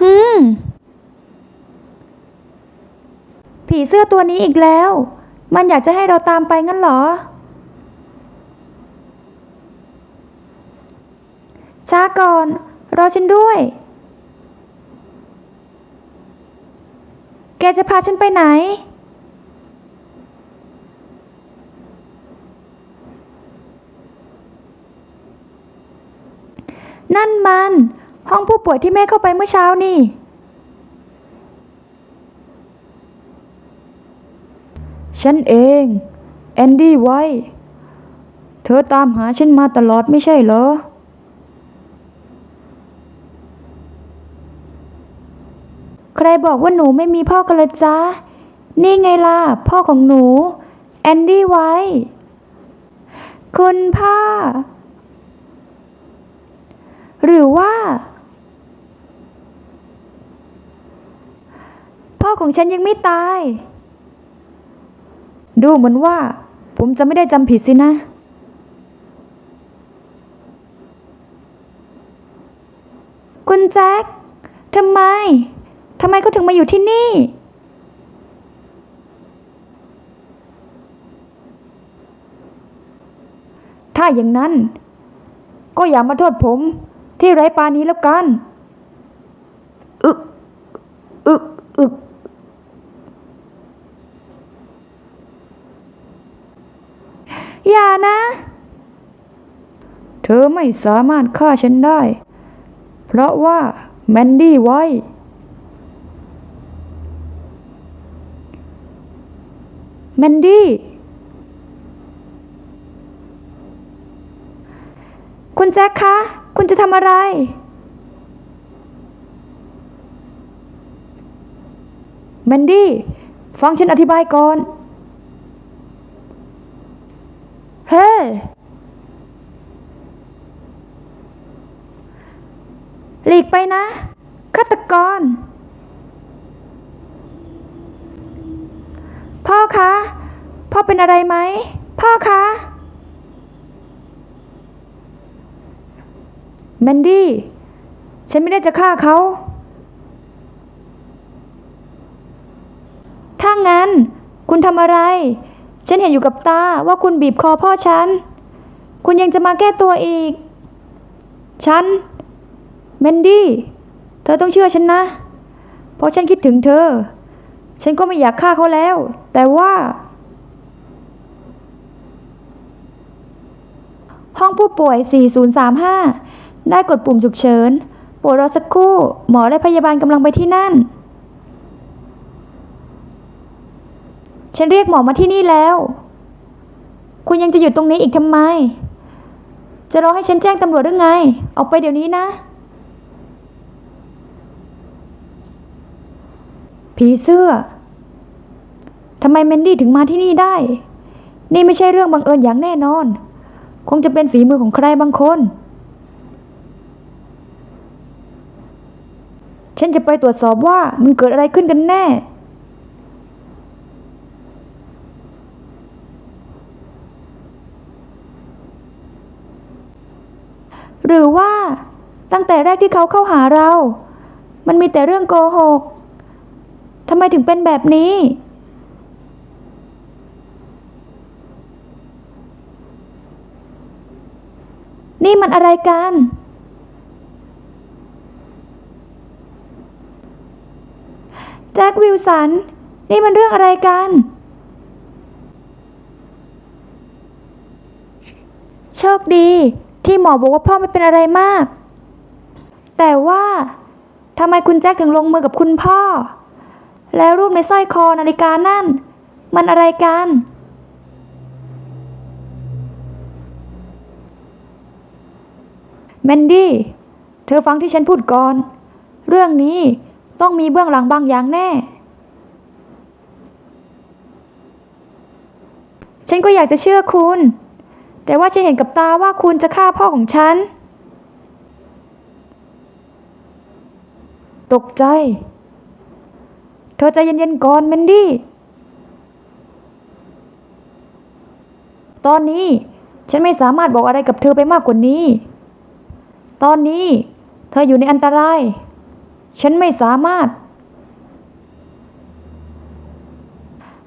ฮึมผีเสื้อตัวนี้อีกแล้ว มันอยากจะให้เราตามไปงั้นเหรอ ช้าก่อน รอฉันด้วย แกจะพาฉันไปไหน นั่นมัน ห้องผู้ป่วยที่แม่เข้าไปเมื่อเช้านี่ ฉันเอง แอนดี้ไว้ เธอตามหาฉันมาตลอดไม่ใช่เหรอ ใครบอกว่าหนูไม่มีพ่อกันเลยจ๊ะนี่ไงล่ะ พ่อของหนู แอนดี้ไว้ คุณพ่อ หรือว่า พ่อของฉันยังไม่ตาย ดูเหมือนว่า ผมจะไม่ได้จำผิดสินะ คุณแจ็คทำไม ทำไมเขาถึงมาอยู่ที่นี่ ถ้าอย่างนั้น ก็อย่ามาโทษผมที่ไร้ปานี้แล้วกันอึอึอึ อย่านะ เธอไม่สามารถฆ่าฉันได้ เพราะว่าแมนดี้ไว้ แมนดี้ คุณแจ็คคะ คุณจะทำอะไร แมนดี้ ฟังฉันอธิบายก่อน เฮ้ หลีกไปนะฆาตกร พ่อคะ พ่อเป็นอะไรไหม พ่อคะแมนดี้ ฉันไม่ได้จะฆ่าเขา ถ้างั้น คุณทำอะไร ฉันเห็นอยู่กับตาว่าคุณบีบคอพ่อฉัน คุณยังจะมาแก้ตัวอีก ฉันแมนดี้ เธอต้องเชื่อฉันนะ เพราะฉันคิดถึงเธอ ฉันก็ไม่อยากฆ่าเขาแล้ว แต่ว่า ห้องผู้ป่วย 4035 ได้กดปุ่มฉุกเฉิน โปรดรอสักครู่ หมอและพยาบาลกำลังไปที่นั่น ฉันเรียกหมอมาที่นี่แล้ว คุณยังจะอยู่ตรงนี้อีกทำไม จะรอให้ฉันแจ้งตำรวจหรือไง ออกไปเดี๋ยวนี้นะ ผีเสื้อทำไมเมนดี้ถึงมาที่นี่ได้ นี่ไม่ใช่เรื่องบังเอิญอย่างแน่นอน คงจะเป็นฝีมือของใครบางคน ฉันจะไปตรวจสอบว่ามันเกิดอะไรขึ้นกันแน่ หรือว่าตั้งแต่แรกที่เขาเข้าหาเรา มันมีแต่เรื่องโกหกทำไมถึงเป็นแบบนี้ นี่มันอะไรกัน แจ็ควิลสัน นี่มันเรื่องอะไรกัน โชคดี ที่หมอบอกว่าพ่อไม่เป็นอะไรมาก แต่ว่าทำไมคุณแจ็คถึงลงมือกับคุณพ่อ แล้วรูปในสร้อยคอนาฬิกานั่น มันอะไรกัน แมนดี้ เธอฟังที่ฉันพูดก่อน เรื่องนี้ต้องมีเบื้องหลังบางอย่างแน่ ฉันก็อยากจะเชื่อคุณ แต่ว่าฉันเห็นกับตาว่าคุณจะฆ่าพ่อของฉัน ตกใจ เธอใจเย็นๆก่อนแมนดี้ ตอนนี้ฉันไม่สามารถบอกอะไรกับเธอไปมากกว่านี้ ตอนนี้เธออยู่ในอันตราย ฉันไม่สามารถ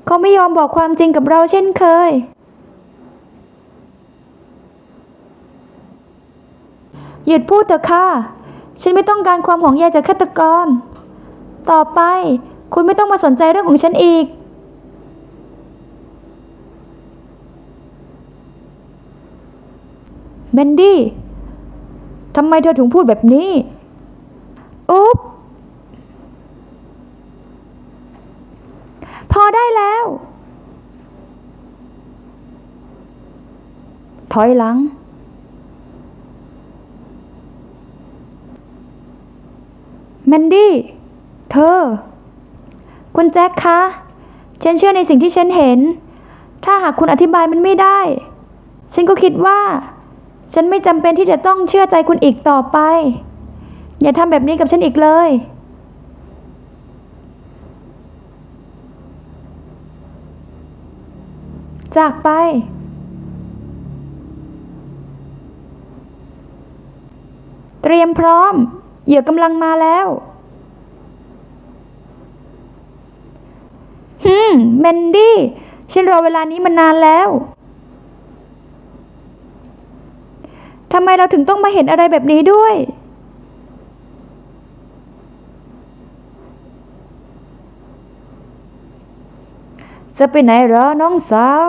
เขาไม่ยอมบอกความจริงกับเราเช่นเคย หยุดพูดเถอะค่ะ ฉันไม่ต้องการความห่วงใยจากฆาตกร ต่อไปคุณไม่ต้องมาสนใจเรื่องของฉันอีก แมนดี้ ทำไมเธอถึงพูดแบบนี้ อุ๊บ พอได้แล้ว ถอยหลัง แม นดี้ เธอ คุณแจ็คคะ ฉันเชื่อในสิ่งที่ฉันเห็น ถ้าหากคุณอธิบายมันไม่ได้ ฉันก็คิดว่า ฉันไม่จำเป็นที่จะต้องเชื่อใจคุณอีกต่อไป อย่าทำแบบนี้กับฉันอีกเลย จากไปเตรียมพร้อม เหยื่อกำลังมาแล้ว ฮึมแมนดี้ฉันรอเวลานี้มานานแล้วทำไมเราถึงต้องมาเห็นอะไรแบบนี้ด้วย จะไปไหนเหรอน้องสาว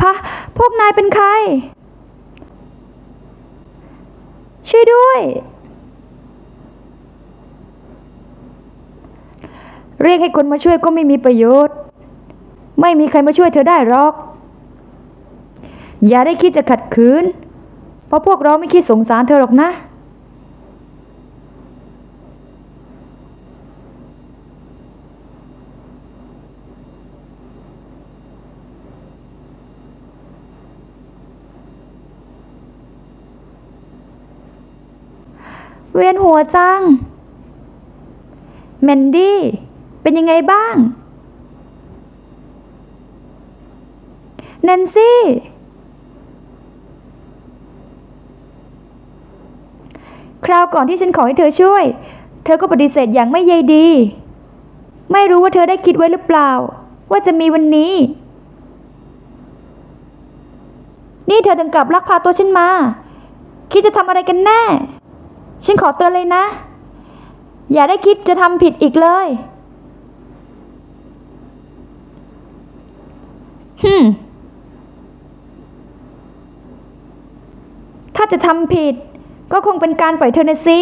พะ พวกนายเป็นใคร ช่วยด้วย เรียกให้คนมาช่วยก็ไม่มีประโยชน์ ไม่มีใครมาช่วยเธอได้หรอก อย่าได้คิดจะขัดขืน เพราะพวกเราไม่คิดสงสารเธอหรอกนะ เวียนหัวจัง แมนดี้ เป็นยังไงบ้าง แนนซี่ คราวก่อนที่ฉันขอให้เธอช่วย เธอก็ปฏิเสธอย่างไม่ใยดี ไม่รู้ว่าเธอได้คิดไว้หรือเปล่า ว่าจะมีวันนี้ นี่เธอถึงกลับลักพาตัวฉันมา คิดจะทำอะไรกันแน่ ฉันขอเตือนเลยนะ อย่าได้คิดจะทำผิดอีกเลย ฮึถ้าจะทำผิด ก็คงเป็นการปล่อยเธอนะสิ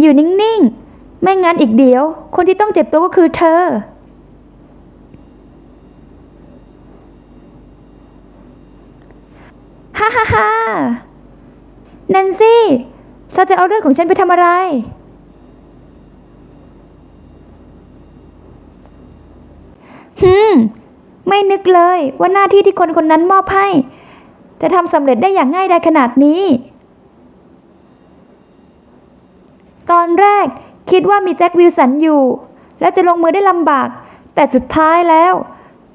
อยู่นิ่ง ๆ ไม่งั้นอีกเดียว คนที่ต้องเจ็บตัวก็คือเธอ ฮ่าฮ่าฮ่าแนนซี่เธอจะเอาเรื่องของฉันไปทำอะไร ฮึมไม่นึกเลยว่าหน้าที่ที่คนคนนั้นมอบให้ จะทำสำเร็จได้อย่างง่ายดายขนาดนี้ ตอนแรกคิดว่ามีแจ็ควิลสันอยู่ และจะลงมือได้ลำบาก แต่สุดท้ายแล้ว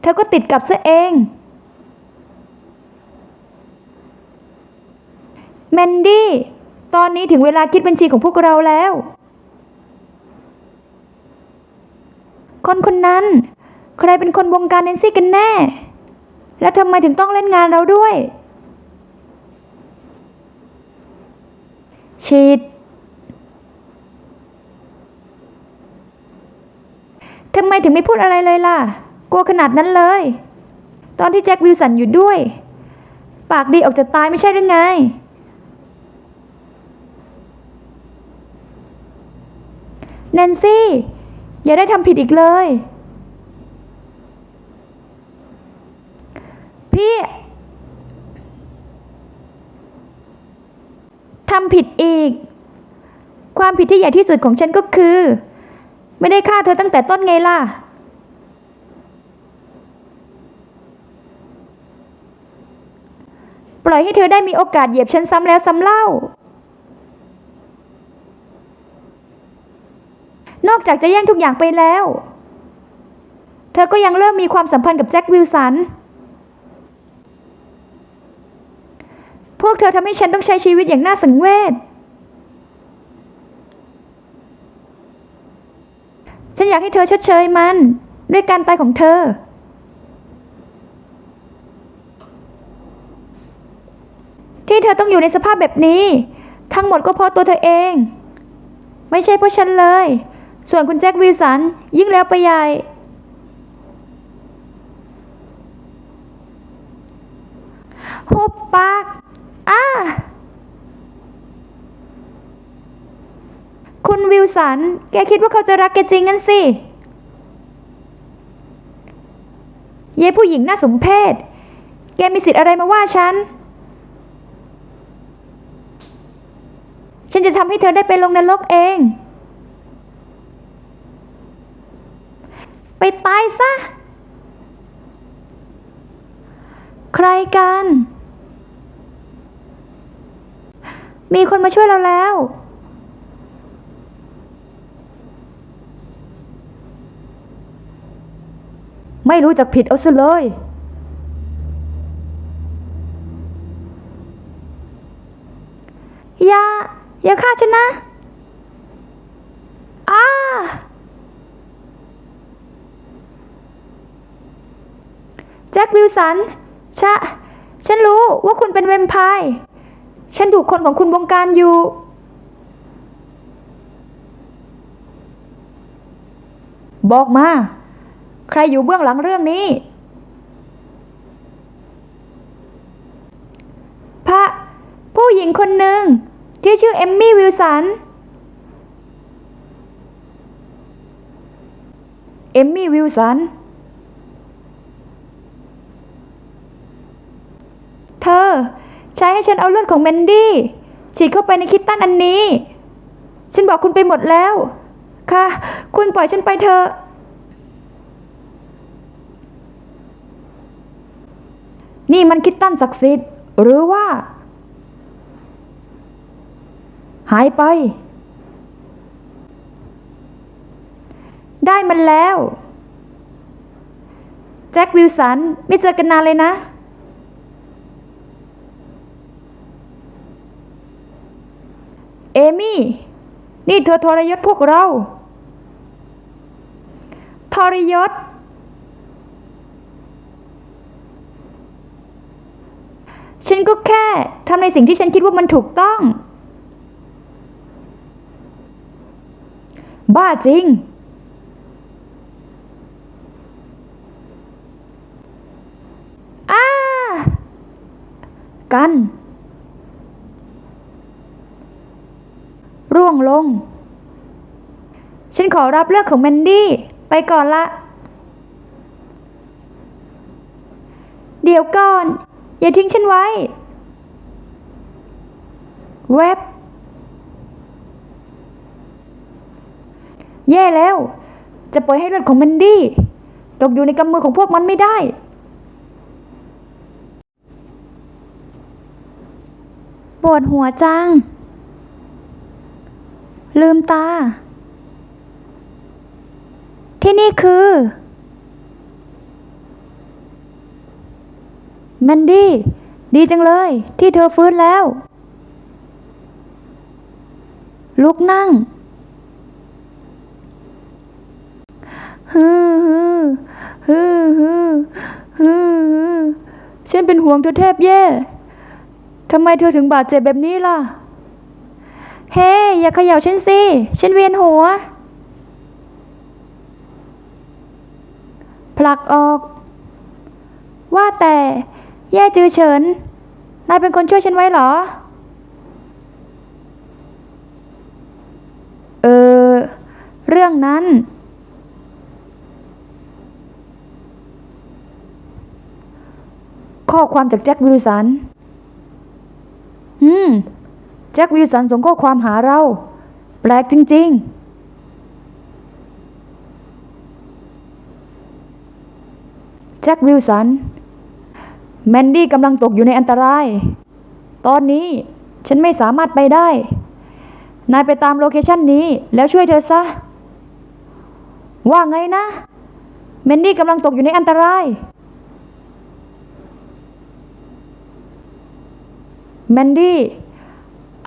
เธอก็ติดกับซะเอง แมนดี้ ตอนนี้ถึงเวลาคิดบัญชีของพวกเราแล้ว คนคนนั้น ใครเป็นคนบงการแนนซี่กันแน่ และทำไมถึงต้องเล่นงานเราด้วย ชีดทำไมถึงไม่พูดอะไรเลยล่ะ กลัวขนาดนั้นเลย ตอนที่แจ็ควิลสันอยู่ด้วย ปากดีออกจะตายไม่ใช่หรือไง แนนซี่ อย่าได้ทำผิดอีกเลย พี่ทำผิดอีก ความผิดที่ใหญ่ที่สุดของฉันก็คือ ไม่ได้ฆ่าเธอตั้งแต่ต้นไงล่ะ ปล่อยให้เธอได้มีโอกาสเหยียบฉันซ้ำแล้วซ้ำเล่า นอกจากจะแย่งทุกอย่างไปแล้ว เธอก็ยังเริ่มมีความสัมพันธ์กับแจ็ควิลสัน พวก เธอทำให้ฉันต้องใช้ชีวิตอย่างน่าสังเวช ฉันอยากให้เธอชดเชยมัน ด้วยการตายของเธอ ที่เธอต้องอยู่ในสภาพแบบนี้ ทั้งหมดก็เพราะตัวเธอเอง ไม่ใช่เพราะฉันเลย ส่วนคุณแจ็ควิลสันยิ่งแล้วไปใหญ่ หุบปาก อ้า คุณ วิลสัน แกคิดว่าเขาจะรักแกจริงงั้นสิเย้ผู้หญิงน่าสมเพช แกมีสิทธิ์อะไรมาว่าฉัน ฉันจะทำให้เธอได้ไปลงนรกเอง ไปตายซะ ใครกัน มีคนมาช่วยเราแล้ว ไม่รู้จักผิดเอาซะเลย อย่า อย่าฆ่าฉันนะอ้าแจ็ควิลสันชะ ฉันรู้ว่าคุณเป็นแวมไพร์ฉันถูกคนของคุณบงการอยู่ บอกมา ใครอยู่เบื้องหลังเรื่องนี้ พระผู้หญิงคนหนึ่งที่ชื่อเอมมี่วิลสัน เอมมี่วิลสัน เธอใช้ให้ฉันเอาเลือดของแมนดี้ฉีดเข้าไปในคิตตันอันนี้ ฉันบอกคุณไปหมดแล้ว ค่ะ คุณปล่อยฉันไปเถอะ นี่มันคิตตันศักดิ์สิทธิ์หรือว่า หายไป ได้มันแล้ว แจ็ควิลสัน ไม่เจอกันนานเลยนะ เอมี่ นี่เธอทรยศพวกเรา ทรยศ ฉันก็แค่ทำในสิ่งที่ฉันคิดว่ามันถูกต้อง บ้าจริง อ้า กัน ร่วงลง ฉันขอรับเลือกของแมนดี้ ไปก่อนละ เดี๋ยวก่อน อย่าทิ้งฉันไว้ เว็บ แย่แล้ว จะปล่อยให้เลือดของแมนดี้ ตกอยู่ในกำมือของพวกมันไม่ได้ ปวดหัวจัง ลืมตา ที่นี่คือ แมนดี้ ดีจังเลยที่เธอฟื้นแล้ว ลุกนั่งฮือฮือฮือฮือฮือฉันเป็นห่วงเธอแทบแย่ทำไมเธอถึงบาดเจ็บแบบนี้ล่ะ เฮ้อย่าเขย่าฉันสิ ฉันเวียนหัว ผลักออก ว่าแต่ แย่จือเฉิน นายเป็นคนช่วยฉันไว้เหรอ เออ เรื่องนั้น ข้อความจากแจ็ควิลสัน อืม แจ็ควิลสันส่งข้อความหาเรา แปลกจริง ๆแจ็ควิลสัน แมนดี้กำลังตกอยู่ในอันตราย ตอนนี้ฉันไม่สามารถไปได้ นายไปตามโลเคชันนี้แล้วช่วยเธอซะ ว่าไงนะ แมนดี้กำลังตกอยู่ในอันตราย แมนดี้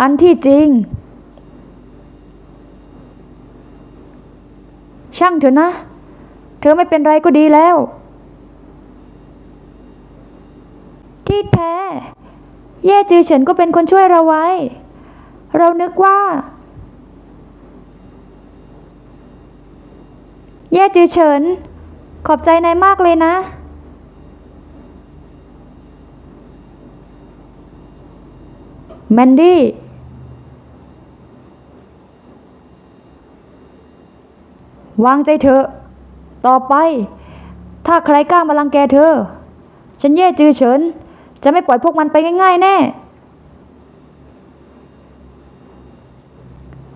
อันที่จริง ช่างเถอะนะ เธอไม่เป็นไรก็ดีแล้ว ที่แท้ เย่จือเฉินก็เป็นคนช่วยเราไว้ เรานึกว่า เย่จือเฉิน ขอบใจนายมากเลยนะ แมนดี้วางใจเถอะ ต่อไป ถ้าใครกล้ามาลังแกเธอ ฉันเย่จือเฉิน จะไม่ปล่อยพวกมันไปง่าย ๆ แน่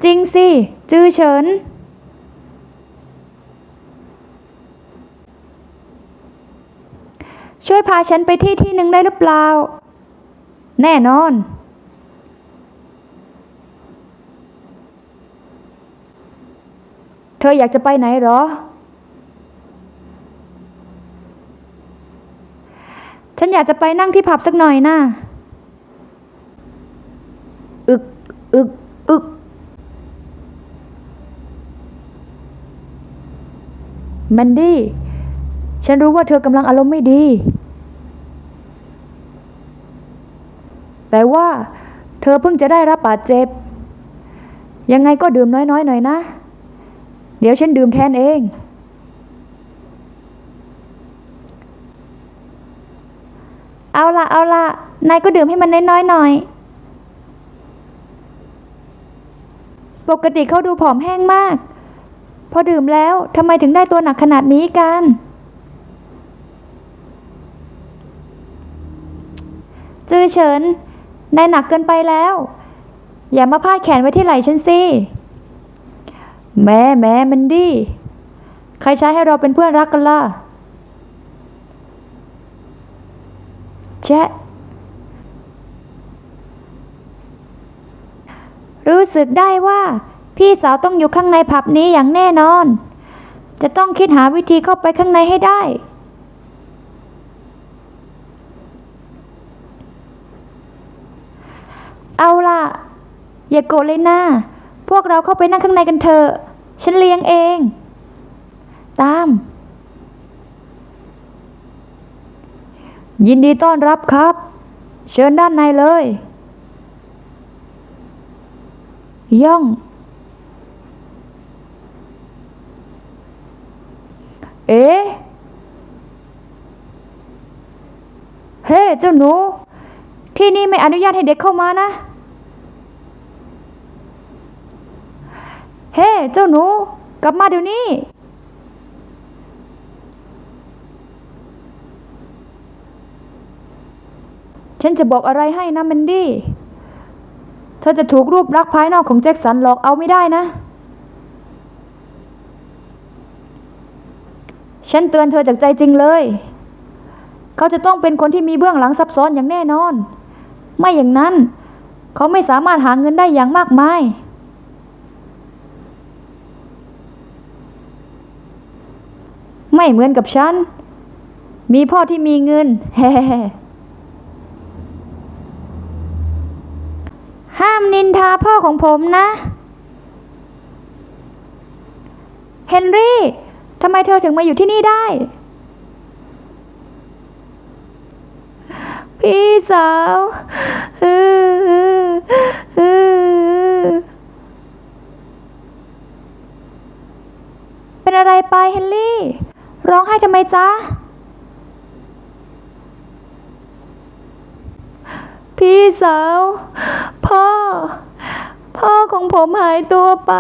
จริงสิ จื้อเฉิน ช่วยพาฉันไปที่ที่หนึ่งได้หรือเปล่า แน่นอนเธออยากจะไปไหนหรอ ฉันอยากจะไปนั่งที่ผับสักหน่อยนะอึก อึก อึก แมนดี้ ฉันรู้ว่าเธอกำลังอารมณ์ไม่ดี แต่ว่าเธอเพิ่งจะได้รับบาดเจ็บ ยังไงก็ดื่มน้อยๆหน่อยนะ เดี๋ยวฉันดื่มแทนเอง เอาละเอาละนายก็ดื่มให้มันน้อยๆหน่อย ปกติเขาดูผอมแห้งมาก พอดื่มแล้วทำไมถึงได้ตัวหนักขนาดนี้กัน จือเฉินนายหนักเกินไปแล้ว อย่ามาพาดแขนไว้ที่ไหล่ฉันสิ แม่แม่มันดี ใครใช้ให้เราเป็นเพื่อนรักกันล่ะ แจ๊ะรู้สึกได้ว่า พี่สาวต้องอยู่ข้างในผับนี้อย่างแน่นอน จะต้องคิดหาวิธีเข้าไปข้างในให้ได้ เอาล่ะ อย่าโกรธเลยนะพวกเราเข้าไปนั่งข้างในกันเถอะ ฉันเลี้ยงเอง ตาม ยินดีต้อนรับครับ เชิญด้านในเลย ย่อง เอ๊เฮ้เจ้าหนู ที่นี่ไม่อนุญาตให้เด็กเข้ามานะ เฮ้เจ้าหนู กลับมาเดี๋ยวนี้ ฉันจะบอกอะไรให้นะแมนดี้ เธอจะถูกรูปลักษณ์ภายนอกของแจ็คสันหลอกเอาไม่ได้นะ ฉันเตือนเธอจากใจจริงเลย เขาจะต้องเป็นคนที่มีเบื้องหลังซับซ้อนอย่างแน่นอน ไม่อย่างนั้น เขาไม่สามารถหาเงินได้อย่างมากมายไม่เหมือนกับฉัน มีพ่อที่มีเงินเฮ้ ห้ามนินทาพ่อของผมนะ เฮนรี่ทำไมเธอถึงมาอยู่ที่นี่ได้ พี่สาวเป็นอะไรไปเฮนรี่ ร้องไห้ทำไมจ๊ะ พี่สาว พ่อ พ่อของผมหายตัวไป